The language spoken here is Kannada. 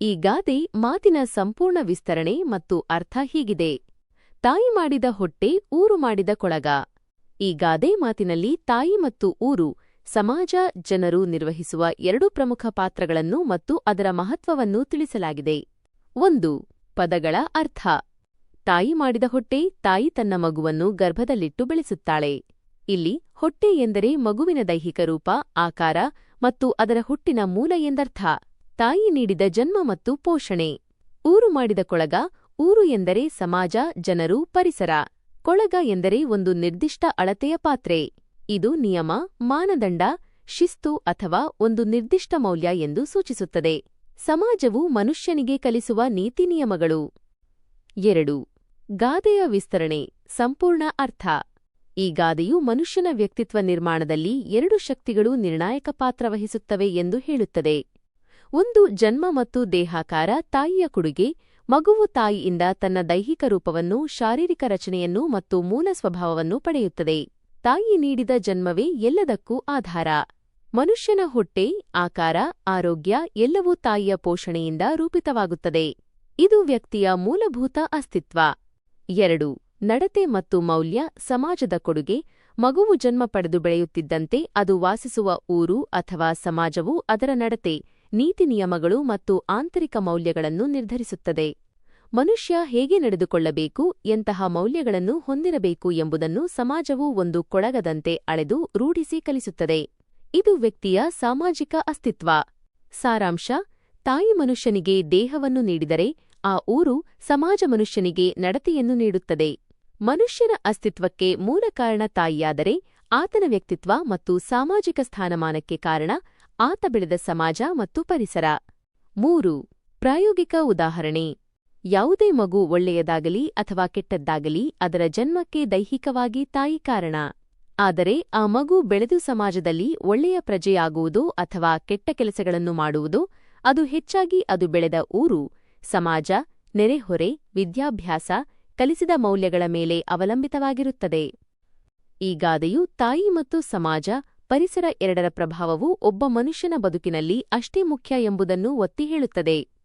ಈ ಗಾದೆ ಮಾತಿನ ಸಂಪೂರ್ಣ ವಿಸ್ತರಣೆ ಮತ್ತು ಅರ್ಥ ಹೀಗಿದೆ. ತಾಯಿ ಮಾಡಿದ ಹೊಟ್ಟೆ, ಊರು ಮಾಡಿದ ಕೊಳಗ. ಈ ಗಾದೆ ಮಾತಿನಲ್ಲಿ ತಾಯಿ ಮತ್ತು ಊರು, ಸಮಾಜ, ಜನರು ನಿರ್ವಹಿಸುವ ಎರಡು ಪ್ರಮುಖ ಪಾತ್ರಗಳನ್ನು ಮತ್ತು ಅದರ ಮಹತ್ವವನ್ನು ತಿಳಿಸಲಾಗಿದೆ. ಒಂದು, ಪದಗಳ ಅರ್ಥ. ತಾಯಿ ಮಾಡಿದ ಹೊಟ್ಟೆ, ತಾಯಿ ತನ್ನ ಮಗುವನ್ನು ಗರ್ಭದಲ್ಲಿಟ್ಟು ಬೆಳೆಸುತ್ತಾಳೆ. ಇಲ್ಲಿ, ಹೊಟ್ಟೆ ಎಂದರೆ ಮಗುವಿನ ದೈಹಿಕ ರೂಪ, ಆಕಾರ ಮತ್ತು ಅದರ ಹುಟ್ಟಿನ ಮೂಲ ಎಂದರ್ಥ. ತಾಯಿ ನೀಡಿದ ಜನ್ಮ ಮತ್ತು ಪೋಷಣೆ. ಊರು ಮಾಡಿದ ಕೊಳಗ, ಊರು ಎಂದರೆ ಸಮಾಜ, ಜನರು, ಪರಿಸರ. ಕೊಳಗ ಎಂದರೆ ಒಂದು ನಿರ್ದಿಷ್ಟ ಅಳತೆಯ ಪಾತ್ರೆ. ಇದು ನಿಯಮ, ಮಾನದಂಡ, ಶಿಸ್ತು ಅಥವಾ ಒಂದು ನಿರ್ದಿಷ್ಟ ಮೌಲ್ಯ ಎಂದು ಸೂಚಿಸುತ್ತದೆ. ಸಮಾಜವು ಮನುಷ್ಯನಿಗೆ ಕಲಿಸುವ ನೀತಿ ನಿಯಮಗಳು. ಎರಡು. ಗಾದೆಯ ವಿಸ್ತರಣೆ, ಸಂಪೂರ್ಣ ಅರ್ಥ. ಈ ಗಾದೆಯು ಮನುಷ್ಯನ ವ್ಯಕ್ತಿತ್ವ ನಿರ್ಮಾಣದಲ್ಲಿ ಎರಡು ಶಕ್ತಿಗಳು ನಿರ್ಣಾಯಕ ಪಾತ್ರ ವಹಿಸುತ್ತವೆ ಎಂದು ಹೇಳುತ್ತದೆ. ಒಂದು ಜನ್ಮ ಮತ್ತು ದೇಹಾಕಾರ ತಾಯಿಯ ಕೊಡುಗೆ, ಮಗುವು ತಾಯಿಯಿಂದ ತನ್ನ ದೈಹಿಕ ರೂಪವನ್ನು, ಶಾರೀರಿಕ ರಚನೆಯನ್ನು ಮತ್ತು ಮೂಲ ಸ್ವಭಾವವನ್ನು ಪಡೆಯುತ್ತದೆ. ತಾಯಿ ನೀಡಿದ ಜನ್ಮವೇ ಎಲ್ಲದಕ್ಕೂ ಆಧಾರ. ಮನುಷ್ಯನ ಹೊಟ್ಟೆ, ಆಕಾರ, ಆರೋಗ್ಯ ಎಲ್ಲವೂ ತಾಯಿಯ ಪೋಷಣೆಯಿಂದ ರೂಪಿತವಾಗುತ್ತದೆ. ಇದು ವ್ಯಕ್ತಿಯ ಮೂಲಭೂತ ಅಸ್ತಿತ್ವ. ಎರಡು, ನಡತೆ ಮತ್ತು ಮೌಲ್ಯ, ಸಮಾಜದ ಕೊಡುಗೆ, ಮಗುವು ಜನ್ಮ ಪಡೆದು ಬೆಳೆಯುತ್ತಿದ್ದಂತೆ ಅದು ವಾಸಿಸುವ ಊರು ಅಥವಾ ಸಮಾಜವು ಅದರ ನಡತೆ. ನೀತಿ ನಿಯಮಗಳು ಮತ್ತು ಆಂತರಿಕ ಮೌಲ್ಯಗಳನ್ನು ನಿರ್ಧರಿಸುತ್ತದೆ. ಮನುಷ್ಯ ಹೇಗೆ ನಡೆದುಕೊಳ್ಳಬೇಕು, ಎಂತಹ ಮೌಲ್ಯಗಳನ್ನು ಹೊಂದಿರಬೇಕು ಎಂಬುದನ್ನು ಸಮಾಜವು ಒಂದು ಕೊಳಗದಂತೆ ಅಳೆದು ರೂಢಿಸಿ ಕಲಿಸುತ್ತದೆ. ಇದು ವ್ಯಕ್ತಿಯ ಸಾಮಾಜಿಕ ಅಸ್ತಿತ್ವ. ಸಾರಾಂಶ, ತಾಯಿ ಮನುಷ್ಯನಿಗೆ ದೇಹವನ್ನು ನೀಡಿದರೆ, ಆ ಊರು ಸಮಾಜ ಮನುಷ್ಯನಿಗೆ ನಡತೆಯನ್ನು ನೀಡುತ್ತದೆ. ಮನುಷ್ಯನ ಅಸ್ತಿತ್ವಕ್ಕೆ ಮೂಲ ಕಾರಣ ತಾಯಿಯಾದರೆ, ಆತನ ವ್ಯಕ್ತಿತ್ವ ಮತ್ತು ಸಾಮಾಜಿಕ ಸ್ಥಾನಮಾನಕ್ಕೆ ಕಾರಣ ಆತ ಬೆಳೆದ ಸಮಾಜ ಮತ್ತು ಪರಿಸರ. ಮೂರು, ಪ್ರಾಯೋಗಿಕ ಉದಾಹರಣೆ. ಯಾವುದೇ ಮಗು ಒಳ್ಳೆಯದಾಗಲಿ ಅಥವಾ ಕೆಟ್ಟದ್ದಾಗಲಿ ಅದರ ಜನ್ಮಕ್ಕೆ ದೈಹಿಕವಾಗಿ ತಾಯಿ ಕಾರಣ. ಆದರೆ ಆ ಮಗು ಬೆಳೆದು ಸಮಾಜದಲ್ಲಿ ಒಳ್ಳೆಯ ಪ್ರಜೆಯಾಗುವುದು ಅಥವಾ ಕೆಟ್ಟ ಕೆಲಸಗಳನ್ನು ಮಾಡುವುದು, ಅದು ಹೆಚ್ಚಾಗಿ ಅದು ಬೆಳೆದ ಊರು, ಸಮಾಜ, ನೆರೆಹೊರೆ, ವಿದ್ಯಾಭ್ಯಾಸ, ಕಲಿಸಿದ ಮೌಲ್ಯಗಳ ಮೇಲೆ ಅವಲಂಬಿತವಾಗಿರುತ್ತದೆ. ಈ ಗಾದೆಯು ತಾಯಿ ಮತ್ತು ಸಮಾಜ ಪರಿಸರ ಎರಡರ ಪ್ರಭಾವವು ಒಬ್ಬ ಮನುಷ್ಯನ ಬದುಕಿನಲ್ಲಿ ಅಷ್ಟೇ ಮುಖ್ಯ ಎಂಬುದನ್ನು ಒತ್ತಿ ಹೇಳುತ್ತದೆ.